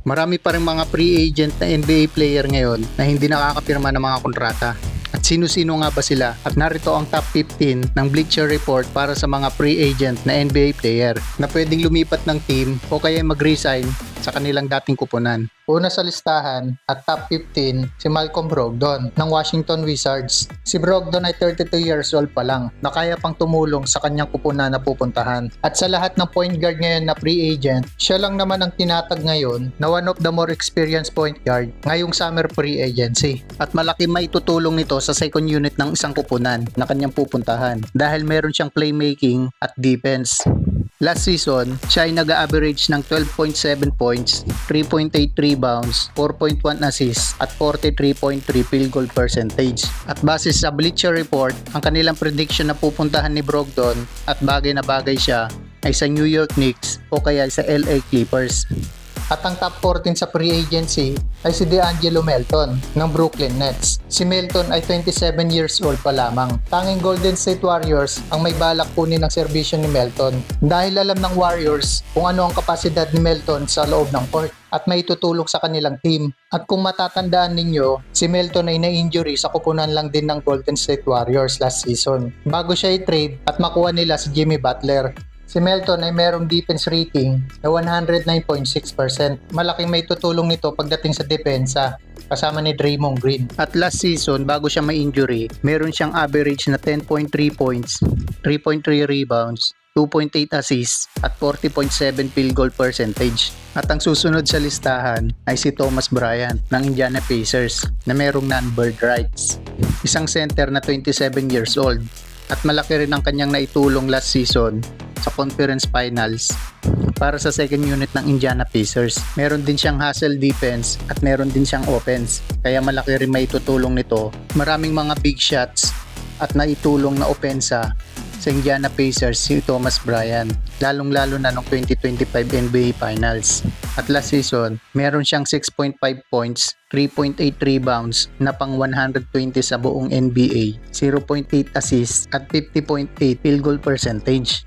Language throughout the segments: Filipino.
Marami pa rin mga free agent na NBA player ngayon na hindi nakakapirma ng mga kontrata. At sino-sino nga ba sila? At narito ang top 15 ng Bleacher Report para sa mga free agent na NBA player na pwedeng lumipat ng team o kaya mag-resign sa kanilang dating kupunan. Una sa listahan at top 15 si Malcolm Brogdon ng Washington Wizards. Si Brogdon ay 32 years old pa lang na kaya pang tumulong sa kanyang kupunan na pupuntahan. At sa lahat ng point guard ngayon na free agent, siya lang naman ang tinatag ngayon na one of the more experienced point guard ngayong summer free agency. At malaki maitutulong nito sa second unit ng isang kupunan na kanyang pupuntahan dahil meron siyang playmaking at defense. Last season, siya ay nag-average ng 12.7 points, 3.8 rebounds, 4.1 assists at 43.3 field goal percentage. At base sa Bleacher Report, ang kanilang prediction na pupuntahan ni Brogdon at bagay na bagay siya ay sa New York Knicks o kaya sa LA Clippers. At ang top 14 sa free agency ay si DeAngelo Melton ng Brooklyn Nets. Si Melton ay 27 years old pa lamang. Tanging Golden State Warriors ang may balak kunin ng serbisyo ni Melton dahil alam ng Warriors kung ano ang kapasidad ni Melton sa loob ng court at may tutulong sa kanilang team. At kung matatandaan ninyo, si Melton ay na-injury sa kupunan lang din ng Golden State Warriors last season bago siya i-trade at makuha nila si Jimmy Butler. Si Melton ay merong defense rating na 109.6%. Malaking may tutulong nito pagdating sa depensa kasama ni Draymond Green. At last season, bago siya may injury, meron siyang average na 10.3 points, 3.3 rebounds, 2.8 assists at 40.7 field goal percentage. At ang susunod sa listahan ay si Thomas Bryant ng Indiana Pacers na merong non-bird rights. Isang center na 27 years old at malaki rin ang kanyang naitulong last season sa conference finals para sa second unit ng Indiana Pacers. Meron din siyang hustle defense at meron din siyang offense. Kaya malaki rin may tutulong nito. Maraming mga big shots at naitulong na opensa sa Indiana Pacers si Thomas Bryant, lalong-lalo na noong 2025 NBA Finals. At last season, meron siyang 6.5 points, 3.8 rebounds na pang 120 sa buong NBA, 0.8 assists at 50.8 field goal percentage.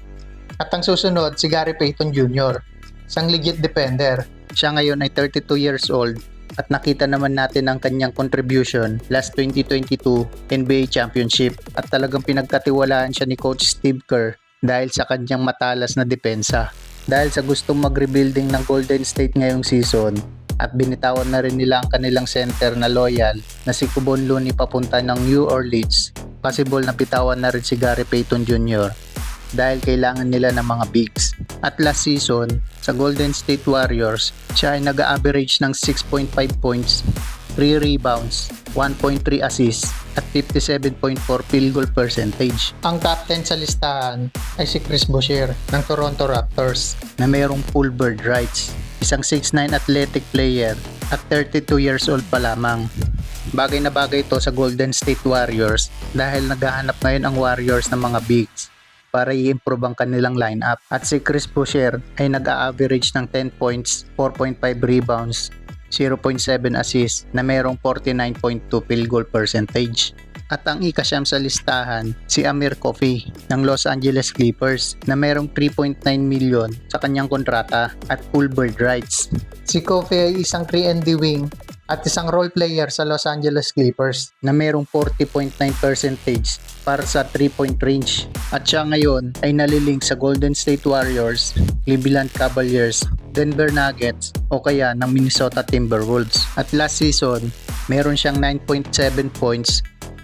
At ang susunod, si Gary Payton Jr., isang legit defender. Siya ngayon ay 32 years old at nakita naman natin ang kanyang contribution last 2022 NBA Championship at talagang pinagkatiwalaan siya ni Coach Steve Kerr dahil sa kanyang matalas na depensa. Dahil sa gustong mag-rebuilding ng Golden State ngayong season at binitawan na rin nila ang kanilang center na loyal na si Kubon Looney papunta ng New Orleans, possible na bitawan na rin si Gary Payton Jr dahil kailangan nila ng mga bigs. At last season, sa Golden State Warriors, siya ay nag-average ng 6.5 points, 3 rebounds, 1.3 assists, at 57.4 field goal percentage. Ang top 10 sa listahan ay si Chris Boucher ng Toronto Raptors na mayroong full bird rights. Isang 6'9 athletic player at 32 years old pa lamang. Bagay na bagay ito sa Golden State Warriors dahil naghahanap ngayon ang Warriors ng mga bigs para i-improve ang kanilang lineup. At si Chris Boucher ay nag-a-average ng 10 points, 4.5 rebounds, 0.7 assists na mayroong 49.2 field goal percentage. At ang ikasyam sa listahan, si Amir Coffey ng Los Angeles Clippers na mayroong 3.9 million sa kanyang kontrata at full bird rights. Si Coffey ay isang 3 and wing at isang role player sa Los Angeles Clippers na mayroong 40.9 percentage para sa 3-point range. At siya ngayon ay nalilink sa Golden State Warriors, Cleveland Cavaliers, Denver Nuggets o kaya ng Minnesota Timberwolves. At last season, meron siyang 9.7 points,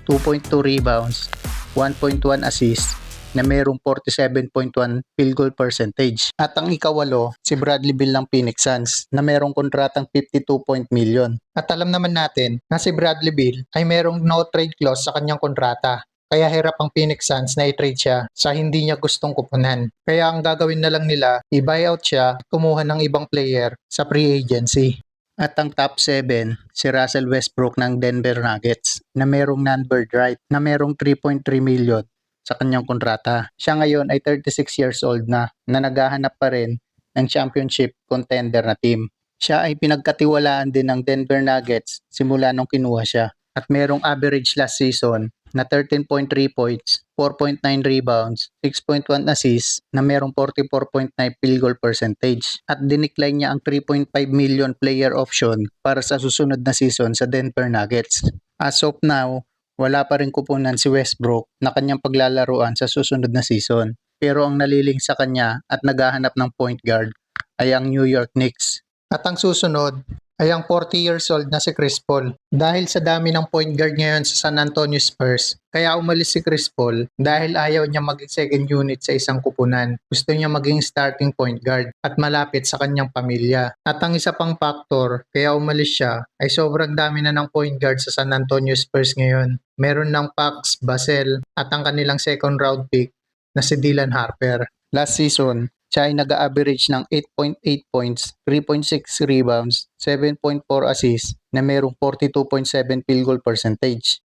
2.2 rebounds, 1.1 assists na mayroong 47.1 field goal percentage. At ang ikawalo, si Bradley Beal ng Phoenix Suns na mayroong kontratang 52 point million. At alam naman natin na si Bradley Beal ay mayroong no trade clause sa kanyang kontrata. Kaya hirap ang Phoenix Suns na i-trade siya sa hindi niya gustong kupunan. Kaya ang gagawin na lang nila, i-buyout siya at kumuha ng ibang player sa free agency. At ang top 7, si Russell Westbrook ng Denver Nuggets na merong non-bird right na merong 3.3 million sa kanyang kontrata. Siya ngayon ay 36 years old na na naghahanap pa rin ng championship contender na team. Siya ay pinagkatiwalaan din ng Denver Nuggets simula nung kinuha siya at merong average last season na 13.3 points, 4.9 rebounds, 6.1 assists na merong 44.9 field goal percentage at dinecline niya ang 3.5 million player option para sa susunod na season sa Denver Nuggets. As of now, wala pa rin kupunan si Westbrook na kanyang paglalaruan sa susunod na season. Pero ang naliling sa kanya at naghahanap ng point guard ay ang New York Knicks. At ang susunod ay ang 40 years old na si Chris Paul. Dahil sa dami ng point guard ngayon sa San Antonio Spurs, kaya umalis si Chris Paul dahil ayaw niya maging second unit sa isang kupunan. Gusto niya maging starting point guard at malapit sa kanyang pamilya. At ang isa pang factor kaya umalis siya ay sobrang dami na ng point guard sa San Antonio Spurs ngayon. Meron ng Pax, Basel at ang kanilang second round pick na si Dylan Harper. Last season, siya ay nag-average ng 8.8 points, 3.6 rebounds, 7.4 assists na merong 42.7 field goal percentage.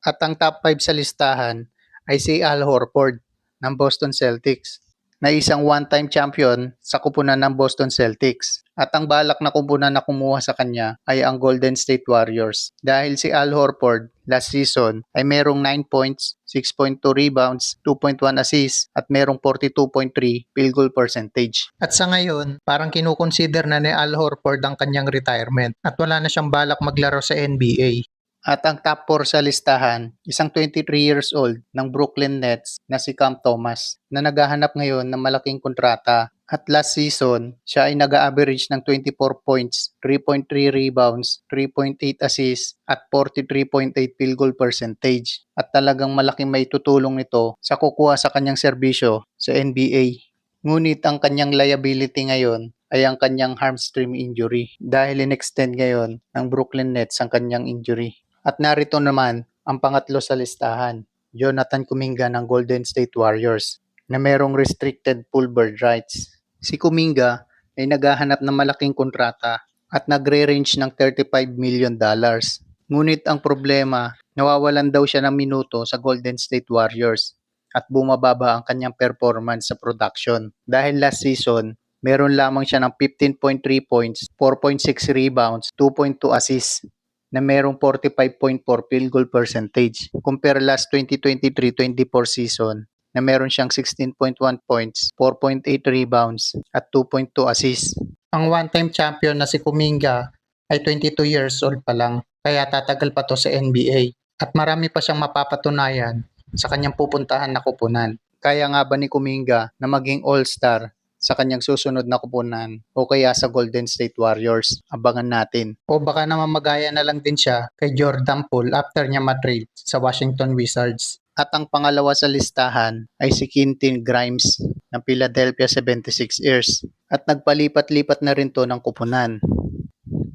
At ang top 5 sa listahan ay si Al Horford ng Boston Celtics na isang one-time champion sa kupunan ng Boston Celtics. At ang balak na kupunan na kumuha sa kanya ay ang Golden State Warriors. Dahil si Al Horford last season ay merong 9 points, 6.2 rebounds, 2.1 assists at merong 42.3 field goal percentage. At sa ngayon, parang kinukonsider na ni Al Horford ang kanyang retirement at wala na siyang balak maglaro sa NBA. At ang top 4 sa listahan, isang 23 years old ng Brooklyn Nets na si Cam Thomas na naghahanap ngayon ng malaking kontrata. At last season, siya ay nag-average ng 24 points, 3.3 rebounds, 3.8 assists at 43.8 field goal percentage. At talagang malaking may tutulong nito sa kukuha sa kanyang serbisyo sa NBA. Ngunit ang kanyang liability ngayon ay ang kanyang hamstring injury dahil in-extend ngayon ng Brooklyn Nets ang kanyang injury. At narito naman ang pangatlo sa listahan, Jonathan Kuminga ng Golden State Warriors na merong restricted pool bird rights. Si Kuminga ay naghahanap ng malaking kontrata at nagre-range ng 35 million dollars. Ngunit ang problema, nawawalan daw siya ng minuto sa Golden State Warriors at bumababa ang kanyang performance sa production. Dahil last season, meron lamang siya ng 15.3 points, 4.6 rebounds, 2.2 assists na merong 45.4 field goal percentage. Compare last 2023-24 season na meron siyang 16.1 points, 4.8 rebounds at 2.2 assists. Ang one-time champion na si Kuminga ay 22 years old pa lang kaya tatagal pa to sa NBA at marami pa siyang mapapatunayan sa kanyang pupuntahan na kupunan. Kaya nga ba ni Kuminga na maging all-star sa kanyang susunod na kupunan o kaya sa Golden State Warriors. Abangan natin. O baka naman magaya na lang din siya kay Jordan Poole after niya matrade sa Washington Wizards. At ang pangalawa sa listahan ay si Quentin Grimes ng Philadelphia 76ers. At nagpalipat-lipat na rin to ng kupunan.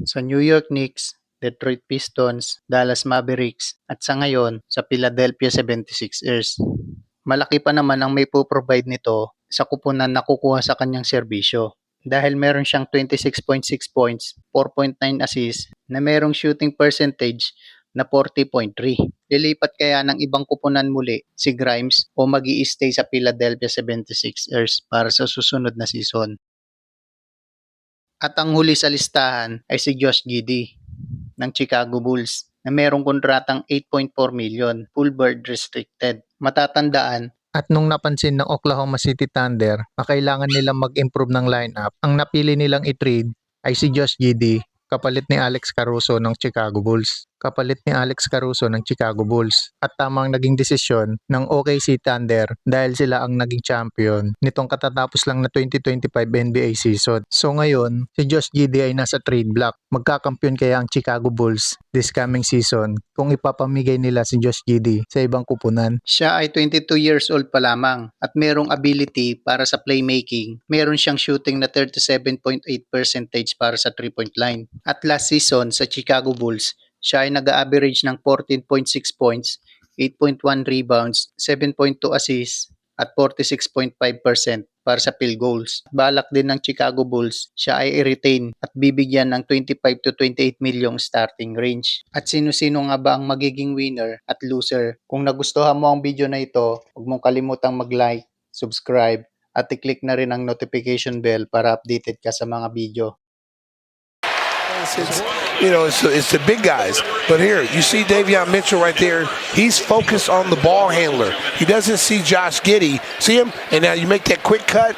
Sa New York Knicks, Detroit Pistons, Dallas Mavericks at sa ngayon sa Philadelphia 76ers. Malaki pa naman ang may po-provide nito sa kupunan na kukuha sa kanyang serbisyo. Dahil meron siyang 26.6 points, 4.9 assists, na merong shooting percentage na 40.3. Lilipat kaya ng ibang kupunan muli si Grimes o mag stay sa Philadelphia 76ers para sa susunod na season. At ang huli sa listahan ay si Josh Giddey ng Chicago Bulls na merong kontratang 8.4 million, full bird restricted. Matatandaan at nung napansin ng Oklahoma City Thunder na kailangan nilang mag-improve ng lineup, ang napili nilang i-trade ay si Josh Giddey kapalit ni Alex Caruso ng Chicago Bulls. Kapalit ni Alex Caruso ng Chicago Bulls. At tamang naging desisyon ng OKC Thunder dahil sila ang naging champion nitong katatapos lang na 2025 NBA season. So ngayon, si Josh Giddey ay nasa trade block. Magkakampiyon kaya ang Chicago Bulls this coming season kung ipapamigay nila si Josh Giddey sa ibang kupunan. Siya ay 22 years old pa lamang at merong ability para sa playmaking. Meron siyang shooting na 37.8 percentage para sa 3-point line. At last season sa Chicago Bulls, siya ay nag-average ng 14.6 points, 8.1 rebounds, 7.2 assists, at 46.5% para sa field goals. Balak din ng Chicago Bulls, siya ay i-retain at bibigyan ng 25 to 28 milyong starting range. At sino-sino nga ba ang magiging winner at loser? Kung nagustuhan mo ang video na ito, huwag mong kalimutang mag-like, subscribe, at i-click na rin ang notification bell para updated ka sa mga video. It's, you know, it's, it's the big guys. But here, you see Davion Mitchell right there. He's focused on the ball handler. He doesn't see Josh Giddy. See him? And now you make that quick cut.